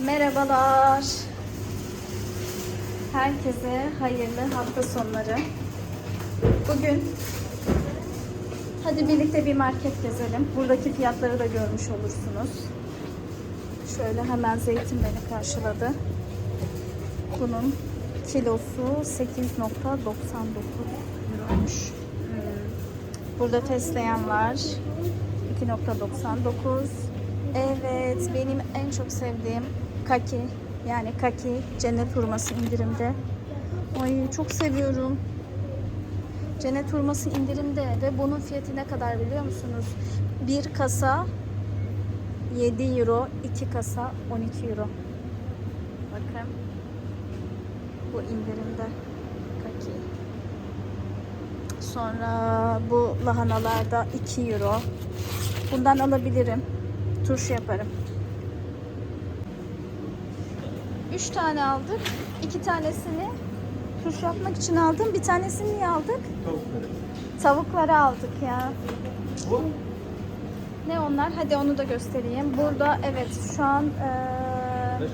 Merhabalar. Herkese hayırlı hafta sonları. Bugün hadi birlikte bir market gezelim. Buradaki fiyatları da görmüş olursunuz. Şöyle hemen zeytin beni karşıladı. Bunun kilosu 8.99 euroymuş. Burada fesleğen var. 2.99. Evet, benim en çok sevdiğim kaki. Yani kaki cennet hurması indirimde. Ay çok seviyorum. Cennet hurması indirimde ve bunun fiyatı ne kadar biliyor musunuz? Bir kasa 7 euro, iki kasa 12 euro. Bakın. Bu indirimde kaki. Sonra bu lahanalarda 2 euro. Bundan alabilirim. Turşu yaparım. 3 tane aldık. 2 tanesini turşu yapmak için aldım. Bir tanesini niye aldık? Tavukları. Tavukları aldık ya. Ne onlar? Hadi onu da göstereyim. Burada evet şu an çek.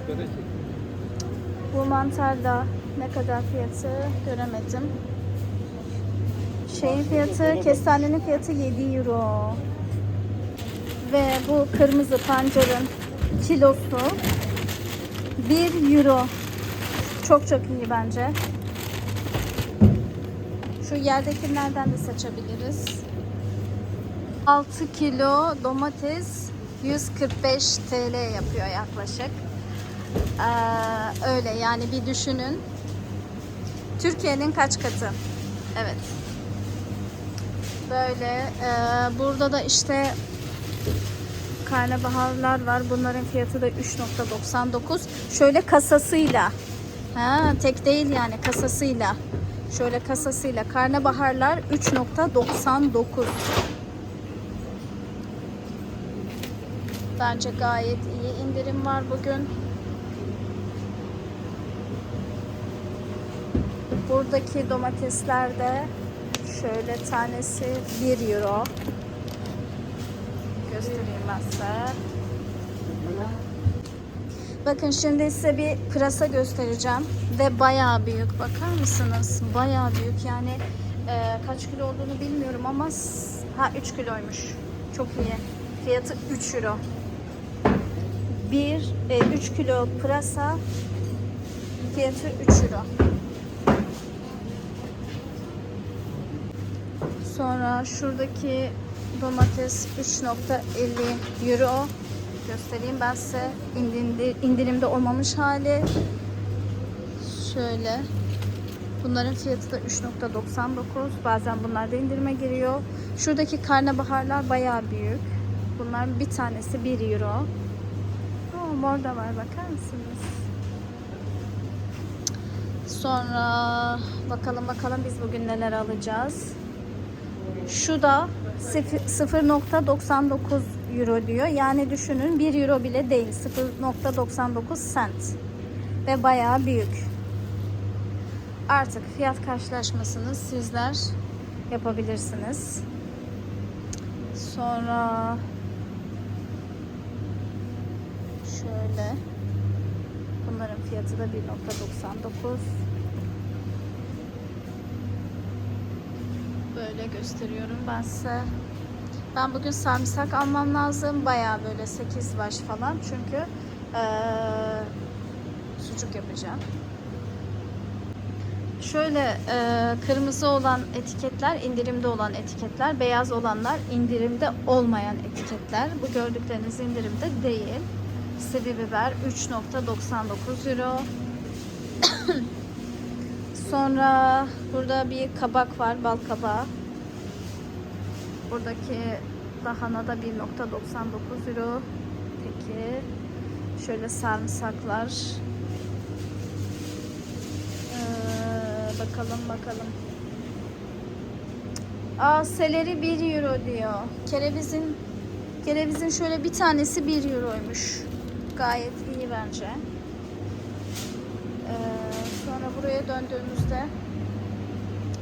bu mantarda ne kadar fiyatı göremedim. Şeyin fiyatı, kestanenin fiyatı 7 euro. Ve bu kırmızı pancarın kilosu 1 euro. Çok çok iyi bence. Şu yerdekilerden de seçebiliriz. 6 kilo domates 145 TL yapıyor yaklaşık. Ee, öyle yani bir düşünün. Türkiye'nin kaç katı? Evet. Böyle ee, burada da işte karnabaharlar var. Bunların fiyatı da 3.99. Şöyle kasasıyla. Ha, tek değil yani kasasıyla. Şöyle kasasıyla karnabaharlar 3.99. Bence gayet iyi indirim var bugün. Buradaki domatesler de şöyle tanesi 1 euro. Göstereyim ben size. Bakın şimdi size bir pırasa göstereceğim ve bayağı büyük. Bakar mısınız? Bayağı büyük. Yani e, kaç kilo olduğunu bilmiyorum ama ha 3 kiloymuş. Çok iyi. Fiyatı 3 euro. 1 3 kilo pırasa fiyatı 3 euro. Sonra şuradaki domates 3.50 euro göstereyim ben size indirimde, olmamış hali. Şöyle. Bunların fiyatı da 3.99. Bazen bunlar da indirime giriyor. Şuradaki karnabaharlar bayağı büyük. Bunların bir tanesi 1 euro. Aa, mor da var bakar mısınız? Sonra bakalım bakalım biz bugün neler alacağız. Şu da sıfır- 0.99 euro diyor. Yani düşünün 1 euro bile değil. 0.99 cent. Ve bayağı büyük. Artık fiyat karşılaşmasını sizler yapabilirsiniz. Sonra şöyle bunların fiyatı da 1.99 böyle gösteriyorum ben size. Ben bugün sarımsak almam lazım. Bayağı böyle 8 baş falan. Çünkü eee, sucuk yapacağım. Şöyle eee, kırmızı olan etiketler indirimde olan etiketler, beyaz olanlar indirimde olmayan etiketler. Bu gördükleriniz indirimde değil. Sevi biber 3.99 euro. Sonra burada bir kabak var, bal kabağı. Buradaki lahana da 1.99 euro. Peki. Şöyle sarımsaklar. Ee, bakalım bakalım. Aa seleri 1 euro diyor. Kerevizin kerevizin şöyle bir tanesi 1 euroymuş. Gayet iyi bence. Ee, sonra buraya döndüğümüzde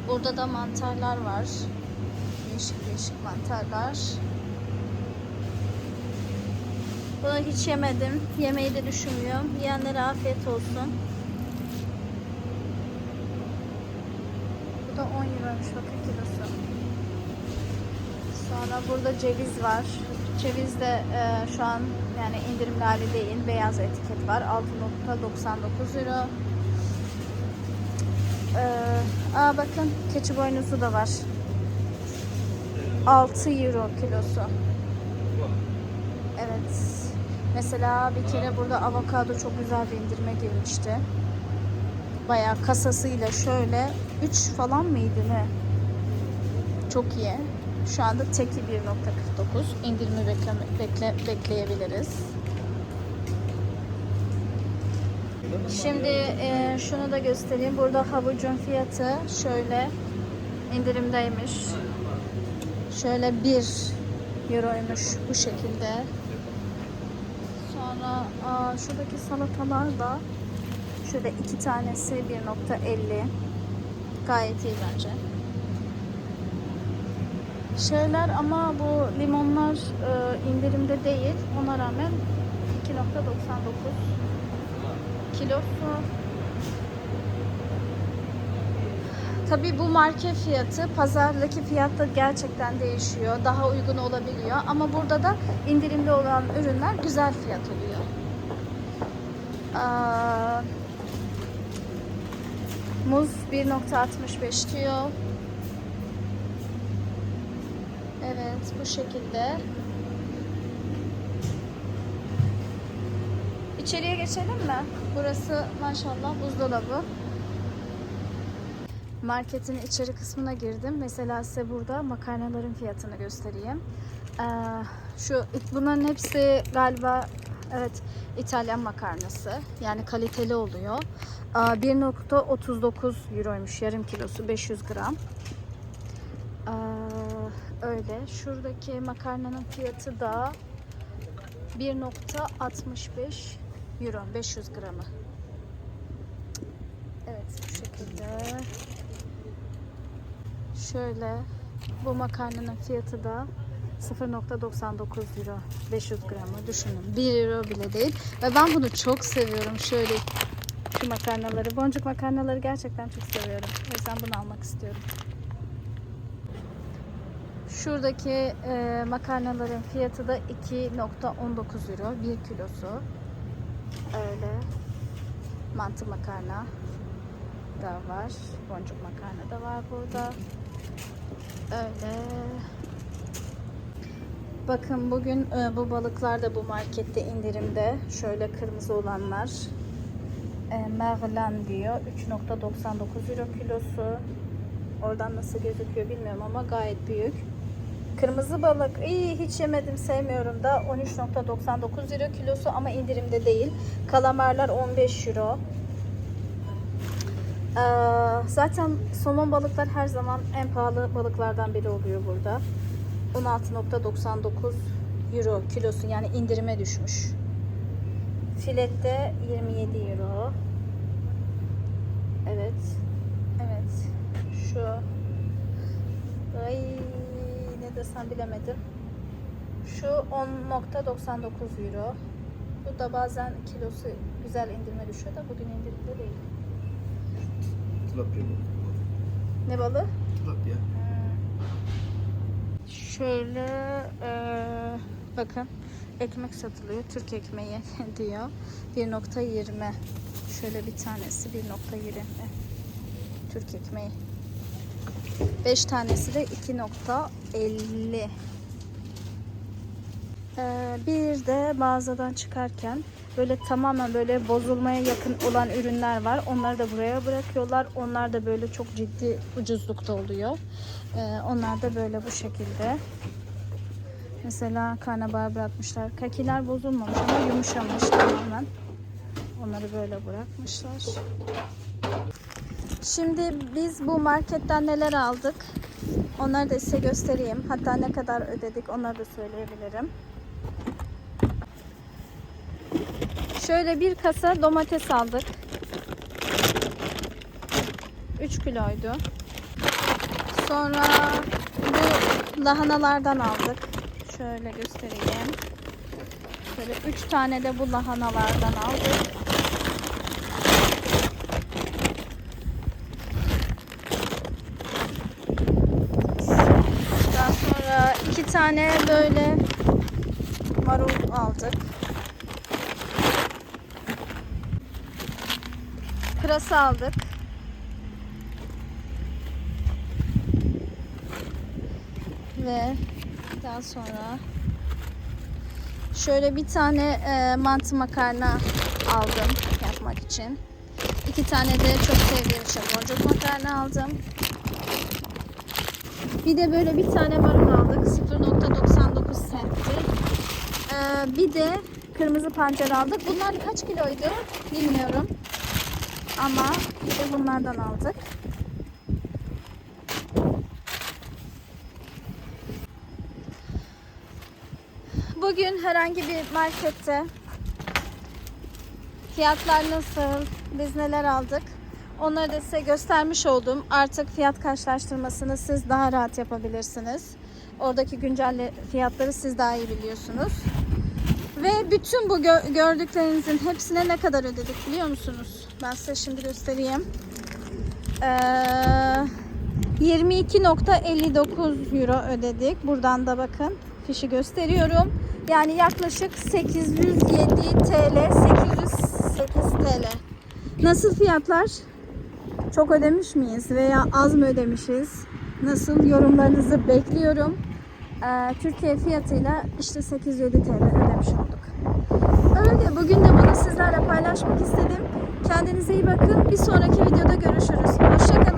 burada da mantarlar var. Değişik değişik mantarlar. Bunu hiç yemedim. Yemeyi de düşünmüyorum. Yiyenlere afiyet olsun. Bu da 10 euroymuş bakın kilosu. Sonra burada ceviz var. Ceviz de e, şu an yani indirimli hali değil. Beyaz etiket var. 6.99 euro. Ee, aa bakın keçi boynuzu da var. 6 euro kilosu. Evet. Mesela bir kere burada avokado çok güzel bir indirime girmişti. Bayağı kasasıyla şöyle 3 falan mıydı ne? Çok iyi. Şu anda teki 1.49. İndirimi bekle, bekle, bekleyebiliriz. Şimdi e, şunu da göstereyim. Burada havucun fiyatı şöyle indirimdeymiş. Şöyle 1 euroymuş bu şekilde. Sonra aa, şuradaki salatalar da şöyle iki tanesi 1.50. Gayet iyi bence. Şeyler ama bu limonlar e, indirimde değil. Ona rağmen 2.99 kilosu. Tabii bu market fiyatı pazardaki fiyatla gerçekten değişiyor. Daha uygun olabiliyor. Ama burada da indirimli olan ürünler güzel fiyat oluyor. Aa, muz 1.65 diyor. Evet bu şekilde. İçeriye geçelim mi? Burası maşallah buzdolabı. Marketin içeri kısmına girdim. Mesela size burada makarnaların fiyatını göstereyim. Ee, şu bunların hepsi galiba evet İtalyan makarnası. Yani kaliteli oluyor. Ee, 1.39 euroymuş yarım kilosu 500 gram. Ee, öyle. Şuradaki makarnanın fiyatı da 1.65 euro 500 gramı. Evet bu şekilde. Şöyle bu makarnanın fiyatı da 0.99 euro. 500 gramı düşünün. 1 euro bile değil. Ve ben bunu çok seviyorum. Şöyle şu makarnaları boncuk makarnaları gerçekten çok seviyorum. O yüzden bunu almak istiyorum. Şuradaki e, makarnaların fiyatı da 2.19 euro 1 kilosu. Öyle. Mantı makarna da var boncuk makarna da var burada Öyle. Bakın bugün e, bu balıklar da bu markette indirimde. Şöyle kırmızı olanlar. E, Merlan diyor. 3.99 euro kilosu. Oradan nasıl gözüküyor bilmiyorum ama gayet büyük. Kırmızı balık iyi hiç yemedim sevmiyorum da 13.99 euro kilosu ama indirimde değil. Kalamarlar 15 euro. Ee, zaten somon balıklar her zaman en pahalı balıklardan biri oluyor burada. 16.99 euro kilosu yani indirime düşmüş. Filette 27 euro. Evet. Evet. Şu Ay ne desem bilemedim. Şu 10.99 euro. Bu da bazen kilosu güzel indirime düşüyor da bugün indirimde değil. Tilapia mı? Ne balığı? Tilapia. Şöyle eee, bakın ekmek satılıyor. Türk ekmeği diyor. 1.20 şöyle bir tanesi 1.20 Türk ekmeği. 5 tanesi de 2.50 Ee, bir de mağazadan çıkarken böyle tamamen böyle bozulmaya yakın olan ürünler var. Onları da buraya bırakıyorlar. Onlar da böyle çok ciddi ucuzlukta oluyor. Ee, onlar da böyle bu şekilde. Mesela karnabahar bırakmışlar. Kakiler bozulmamış ama yumuşamış tamamen. Onları böyle bırakmışlar. Şimdi biz bu marketten neler aldık? Onları da size göstereyim. Hatta ne kadar ödedik onları da söyleyebilirim. Şöyle bir kasa domates aldık. 3 kiloydu. Sonra bu lahanalardan aldık. Şöyle göstereyim. Şöyle 3 tane de bu lahanalardan aldık. Daha sonra iki tane böyle marul aldık. Pırasa aldık. Ve daha sonra şöyle bir tane e, mantı makarna aldım yapmak için. İki tane de çok sevdiğim şey boncuk makarna aldım. Bir de böyle bir tane marul aldık. 0.99 sentti. Ee, bir de kırmızı pancar aldık. Bunlar kaç kiloydu bilmiyorum. Ama bir bunlardan aldık. Bugün herhangi bir markette fiyatlar nasıl, biz neler aldık onları da size göstermiş oldum. Artık fiyat karşılaştırmasını siz daha rahat yapabilirsiniz. Oradaki güncel fiyatları siz daha iyi biliyorsunuz. Ve bütün bu gö- gördüklerinizin hepsine ne kadar ödedik biliyor musunuz? Ben size şimdi göstereyim. Ee, 22.59 euro ödedik. Buradan da bakın fişi gösteriyorum. Yani yaklaşık 807 TL, 808 TL. Nasıl fiyatlar? Çok ödemiş miyiz veya az mı ödemişiz? Nasıl yorumlarınızı bekliyorum. Ee, Türkiye fiyatıyla işte 807 TL ödemiş olduk. Öyle bugün de bunu sizlerle paylaşmak istedim. Kendinize iyi bakın. Bir sonraki videoda görüşürüz. Hoşçakalın.